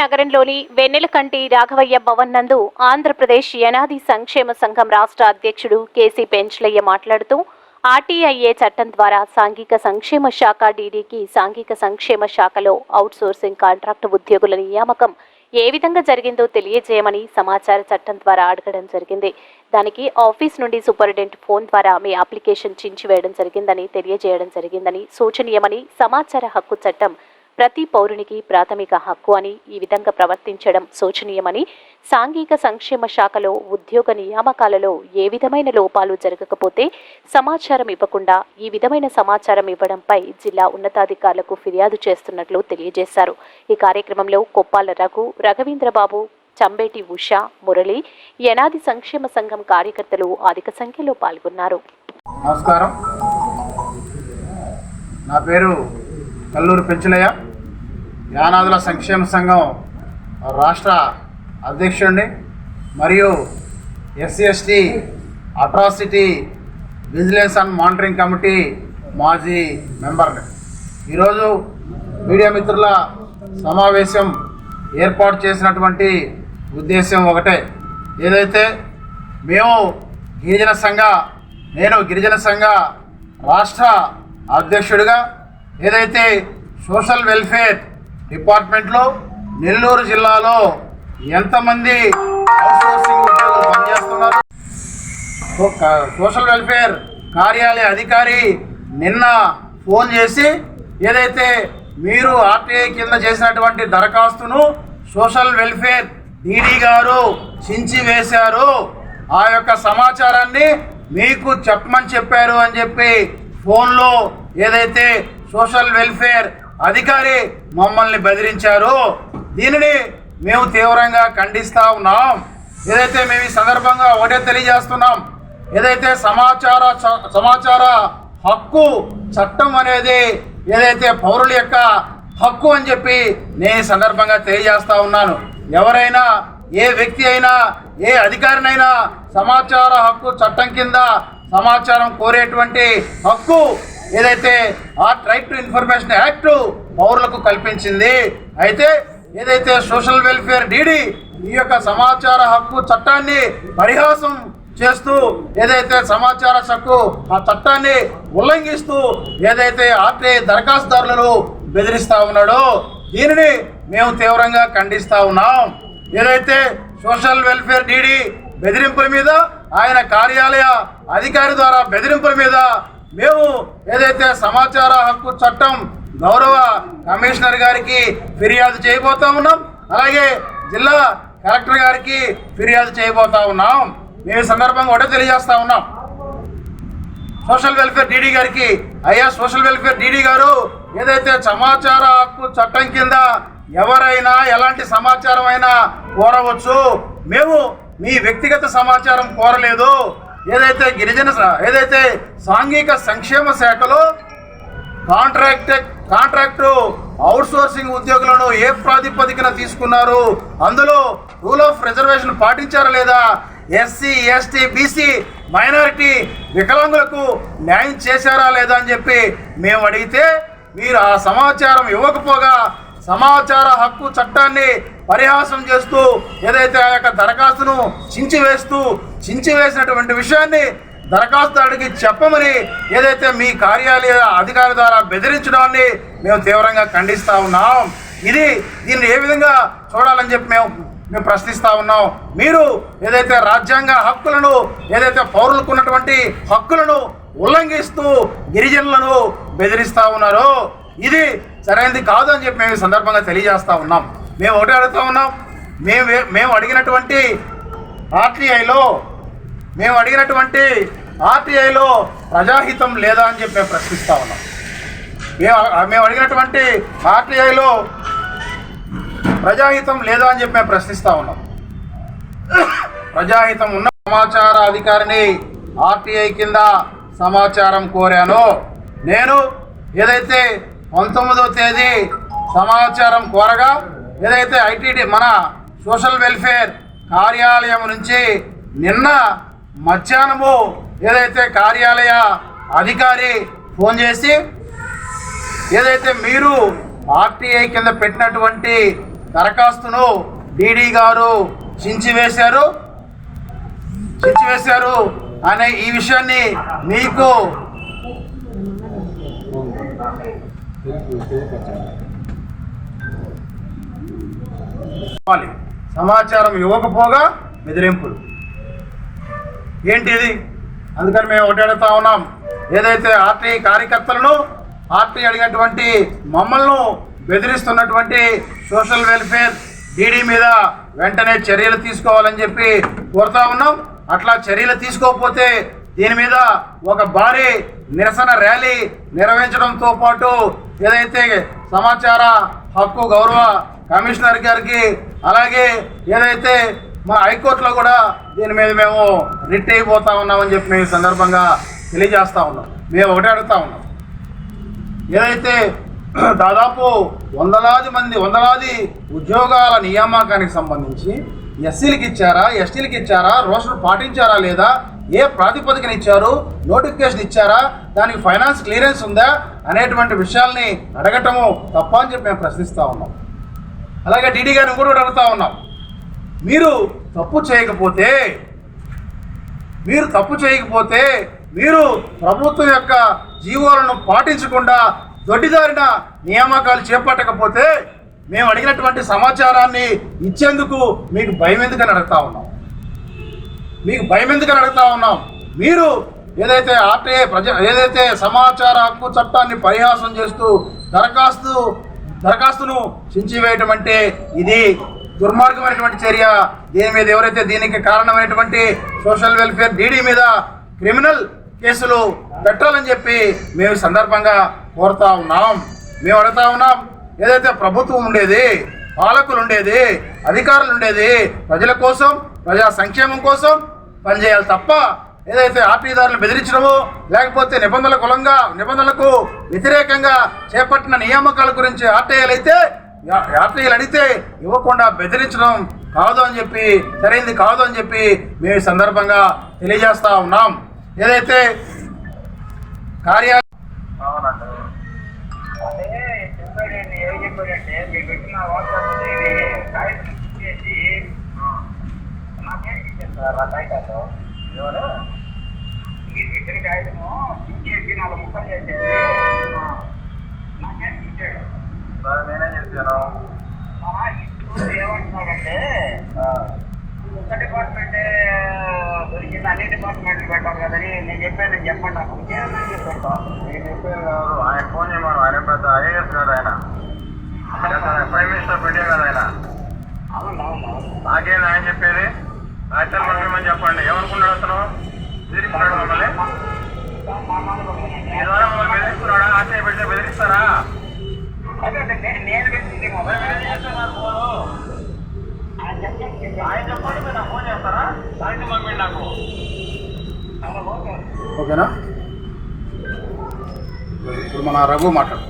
నగరంలోని వెన్నెలకంటి రాఘవయ్య భవన్ నందు ఆంధ్రప్రదేశ్ యనాది సంక్షేమ సంఘం రాష్ట్ర అధ్యక్షుడు కేసీ పెంచలయ్య మాట్లాడుతూ ఆర్టీఐఏ చట్టం ద్వారా సాంఘిక సంక్షేమ శాఖ డీడీకి సాంఘిక సంక్షేమ శాఖలో అవుట్సోర్సింగ్ కాంట్రాక్ట్ ఉద్యోగుల నియామకం ఏ విధంగా జరిగిందో తెలియజేయమని సమాచార చట్టం ద్వారా అడగడం జరిగింది. దానికి ఆఫీస్ నుండి సూపరింటెండెంట్ ఫోన్ ద్వారా మీ అప్లికేషన్ చించివేయడం జరిగిందని తెలియజేయడం జరిగిందని సూచనీయమని సమాచార హక్కు చట్టం ప్రతి పౌరునికి ప్రాథమిక హక్కు అని ఈ విధంగా ప్రవర్తించడం శోచనీయమని సాంఘిక సంక్షేమ శాఖలో ఉద్యోగ నియామకాలలో ఏ విధమైన లోపాలు జరగకపోతే సమాచారం ఇవ్వకుండా ఈ విధమైన సమాచారం ఇవ్వడంపై జిల్లా ఉన్నతాధికారులకు ఫిర్యాదు చేస్తున్నట్లు తెలియజేశారు. ఈ కార్యక్రమంలో కొప్పాల రఘు రఘవీంద్రబాబు చంబేటి ఉష మురళి యనాది సంక్షేమ సంఘం కార్యకర్తలు అధిక సంఖ్యలో పాల్గొన్నారు. నమస్కారం. నా పేరు కల్లూరు పెంచలయ్య. యానాదుల సంక్షేమ సంఘం రాష్ట్ర అధ్యక్షుడిని మరియు SC ST atrocity vigilance and monitoring committee మాజీ మెంబర్ని ఈరోజు మీడియా మిత్రుల సమావేశం ఏర్పాటు చేసినటువంటి ఉద్దేశం ఒకటే. ఏదైతే మేము గిరిజన సంఘ నేను గిరిజన సంఘ రాష్ట్ర అధ్యక్షుడిగా ఏదైతే సోషల్ వెల్ఫేర్ డిపార్ట్మెంట్లో నెల్లూరు జిల్లాలో ఎంతమంది అవుట్సోర్సింగ్ ఉద్యోగులు పనిచేస్తున్నారు? సోషల్ వెల్ఫేర్ కార్యాలయ అధికారి నిన్న ఫోన్ చేసి ఏదైతే మీరు ఆర్టీఐ కింద చేసినటువంటి దరఖాస్తును సోషల్ వెల్ఫేర్ డీడీ గారు చించి వేశారు ఆ యొక్క సమాచారాన్ని మీకు చెప్పమని చెప్పారు అని చెప్పి ఫోన్లో ఏదైతే సోషల్ వెల్ఫేర్ అధికారి మమ్మల్ని బెదిరించారు. దీనిని మేము తీవ్రంగా ఖండిస్తా ఉన్నాం. ఏదైతే మేము ఈ సందర్భంగా ఒకటే తెలియజేస్తున్నాం ఏదైతే సమాచార చ- సమాచార హక్కు చట్టం అనేది ఏదైతే పౌరుల యొక్క హక్కు అని చెప్పి నేను ఈ సందర్భంగా తెలియజేస్తా ఉన్నాను. ఎవరైనా ఏ వ్యక్తి అయినా ఏ అధికారినైనా సమాచార హక్కు చట్టం కింద సమాచారం కోరేటువంటి హక్కు ఏదైతే ఆ రైట్ టు ఇన్ఫర్మేషన్ యాక్ట్ పౌరులకు కల్పించింది అయితే ఏదైతే సోషల్ వెల్ఫేర్ డీడీ ఈ యొక్క సమాచార హక్కు చట్టాన్ని పరిహాసం చేస్తూ ఏదైతే సమాచార హక్కు ఆ చట్టాన్ని ఉల్లంఘిస్తూ ఏదైతే ఆర్టీఐ దరఖాస్తుదారులను బెదిరిస్తూ ఉన్నాడో దీనిని మేము తీవ్రంగా ఖండిస్తూ ఉన్నాం. ఏదైతే సోషల్ వెల్ఫేర్ డీడీ బెదిరింపుల మీద ఆయన కార్యాలయ అధికారి ద్వారా బెదిరింపుల మీద మేము ఏదైతే సమాచార హక్కు చట్టం గౌరవ కమిషనర్ గారికి ఫిర్యాదు చేయబోతా ఉన్నాం అలాగే జిల్లా కలెక్టర్ గారికి ఫిర్యాదు చేయబోతా ఉన్నాం. మేము సందర్భంగా ఒకటే తెలియజేస్తా ఉన్నాం. సోషల్ వెల్ఫేర్ డీడీ గారికి అయ్యా సోషల్ వెల్ఫేర్ డీడీ గారు ఏదైతే సమాచార హక్కు చట్టం కింద ఎవరైనా ఎలాంటి సమాచారం అయినా కోరవచ్చు. మేము మీ వ్యక్తిగత సమాచారం కోరలేదు. ఏదైతే గిరిజన ఏదైతే సాంఘిక సంక్షేమ శాఖలో కాంట్రాక్ట్ కాంట్రాక్టు అవుట్సోర్సింగ్ ఉద్యోగులను ఏ ప్రాతిపదికన తీసుకున్నారు? అందులో రూల్ ఆఫ్ రిజర్వేషన్ పాటించారా లేదా? ఎస్సీ ఎస్టీ బీసీ మైనారిటీ వికలాంగులకు న్యాయం చేశారా లేదా అని చెప్పి మేము అడిగితే మీరు ఆ సమాచారం ఇవ్వకపోగా సమాచార హక్కు చట్టాన్ని పరిహాసం చేస్తూ ఏదైతే ఆ యొక్క దరఖాస్తును చించివేస్తూ చించివేసినటువంటి విషయాన్ని దరఖాస్తుదారుడికి చెప్పమని ఏదైతే మీ కార్యాలయ అధికారి ద్వారా బెదిరించడాన్ని మేము తీవ్రంగా ఖండిస్తూ ఉన్నాం. ఇది దీన్ని ఏ విధంగా చూడాలని చెప్పి మేము మేము ప్రశ్నిస్తూ ఉన్నాం. మీరు ఏదైతే రాజ్యాంగ హక్కులను ఏదైతే పౌరులకు ఉన్నటువంటి హక్కులను ఉల్లంఘిస్తూ గిరిజనులను బెదిరిస్తూ ఉన్నారో ఇది సరైనది కాదు అని చెప్పి మేము ఈ సందర్భంగా తెలియజేస్తూ ఉన్నాం. మేము ఒకటే అడుగుతూ ఉన్నాం. మేము మేము అడిగినటువంటి ఆర్టీఐలో మేము అడిగినటువంటి ఆర్టీఐలో ప్రజాహితం లేదా అని చెప్పి మేము ప్రశ్నిస్తూ ఉన్నాం. మేము మేము అడిగినటువంటి ఆర్టీఐలో ప్రజాహితం లేదా అని చెప్పి మేము ప్రశ్నిస్తా ఉన్నాం. ప్రజాహితం ఉన్న సమాచార అధికారిని ఆర్టీఐ కింద సమాచారం కోరాను. నేను ఏదైతే పంతొమ్మిదవ తేదీ సమాచారం కోరగా ఏదైతే ఐటీడీ మన సోషల్ వెల్ఫేర్ కార్యాలయం నుంచి నిన్న మధ్యాహ్నము ఏదైతే కార్యాలయ అధికారి ఫోన్ చేసి ఏదైతే మీరు ఆర్టీఐ కింద పెట్టినటువంటి దరఖాస్తును డీడీ గారు చించివేశారు? చించివేశారు? అనే ఈ విషయాన్ని మీకు సమాచారం ఇవ్వకపోగా బెదిరింపులు. ఏంటి ఇది అందుకని మేము ఒకటి అడుగుతా ఉన్నాం. ఏదైతే ఆర్టీ కార్యకర్తలను ఆర్టీ అడిగినటువంటి మమ్మల్ని బెదిరిస్తున్నటువంటి సోషల్ వెల్ఫేర్ డీడీ మీద వెంటనే చర్యలు తీసుకోవాలని చెప్పి కోరుతా ఉన్నాం. అట్లా చర్యలు తీసుకోకపోతే దీని మీద ఒక భారీ నిరసన ర్యాలీ నిర్వహించడంతో పాటు ఏదైతే సమాచార హక్కు గౌరవ కమిషనర్ గారికి అలాగే ఏదైతే మా హైకోర్టులో కూడా దీని మీద మేము రిట్ అయిపోతా ఉన్నామని చెప్పి మేము సందర్భంగా తెలియజేస్తా ఉన్నాం. మేము ఒకటే అడుగుతా ఉన్నాం. ఏదైతే దాదాపు వందలాది మంది వందలాది ఉద్యోగాల నియామకానికి సంబంధించి ఎస్సీలకు ఇచ్చారా ఎస్టీలకు ఇచ్చారా రోషన్ పాటించారా లేదా ఏ ప్రాతిపదికన ఇచ్చారు? నోటిఫికేషన్ ఇచ్చారా? దానికి ఫైనాన్స్ క్లియరెన్స్ ఉందా? అనేటువంటి విషయాల్ని అడగటము తప్ప అని చెప్పి మేము ప్రశ్నిస్తూ ఉన్నాం. అలాగే డీడీ గారిని కూడా అడుగుతూ ఉన్నాం. మీరు తప్పు చేయకపోతే మీరు తప్పు చేయకపోతే మీరు ప్రభుత్వం యొక్క జీవోలను పాటించకుండా దొడ్డిదారిన నియామకాలు చేపట్టకపోతే మేము అడిగినటువంటి సమాచారాన్ని ఇచ్చేందుకు మీకు భయం ఎందుకని అడుగుతా ఉన్నాం. మీకు భయం ఎందుకని అడుగుతా ఉన్నాం. మీరు ఏదైతే ఆర్టీఏ ప్రజ ఏదైతే సమాచార హక్కు చట్టాన్ని పరిహాసం చేస్తూ దరఖాస్తు దరఖాస్తును చించివేయటం అంటే ఇది దుర్మార్గమైనటువంటి చర్య. దీని మీద ఎవరైతే దీనికి కారణమైనటువంటి సోషల్ వెల్ఫేర్ డీడీ మీద క్రిమినల్ కేసులు పెట్టాలని చెప్పి మేము సందర్భంగా కోరుతా ఉన్నాం. మేము అడుగుతా ఉన్నాం ఏదైతే ప్రభుత్వం ఉండేది పాలకులు ఉండేది అధికారులు ఉండేది ప్రజల కోసం ప్రజా సంక్షేమం కోసం పనిచేయాలి తప్ప ఏదైతే ఆర్టీదారులు బెదిరించడమో లేకపోతే నిబంధనల కులంగా నిబంధనలకు వ్యతిరేకంగా చేపట్టిన నియామకాల గురించి ఆర్టీఐలు అయితే ఆర్టీఐలు అడిగితే ఇవ్వకుండా బెదిరించడం కాదు అని చెప్పి సరైనది కాదు అని చెప్పి మేము ఈ సందర్భంగా తెలియజేస్తా ఉన్నాం. ఏదైతే కార్యాలయం అవునండి. అదే చెప్పాడండి ఏం చెప్పాడంటే మీకు వాట్సాప్ నాకేం ఎవరు మీరు పెట్టిన కాగితము ఇచ్చేసి నాలుగు ముక్కలు చేసేసి నాకేం ఇచ్చాడు సార్ చేశాను ఇప్పుడు ఏమంటున్నాడంటే డిపార్ట్మెంట్ దొరికింది అన్ని డిపార్ట్మెంట్లు పెట్టాలి కదని నేను చెప్పాను నేను చెప్పండి నాకు చెప్పాను నేను చెప్పాను కాదు ఆయన ఫోన్ చేయమను ఆయన పెద్ద ఐఏఎస్ కాదు ఆయన ప్రైమ్ మినిస్టర్ పెట్టే కదా ఆయన ఆయన చెప్పేది రాజ్యాలు అని చెప్పండి. ఏమనుకున్నాడు అతను? బెదిరిస్తున్నాడు మమ్మల్ని? ఈ ద్వారా మమ్మల్ని బెదిరిస్తున్నాడా? ఆశయ పెడితే బెదిరిస్తారా? ఆయన చెప్పండి మీరు నాకు ఫోన్ చేస్తారా? నాకు. ఓకేనా? ఇప్పుడు మన రఘు మాట్లాడు.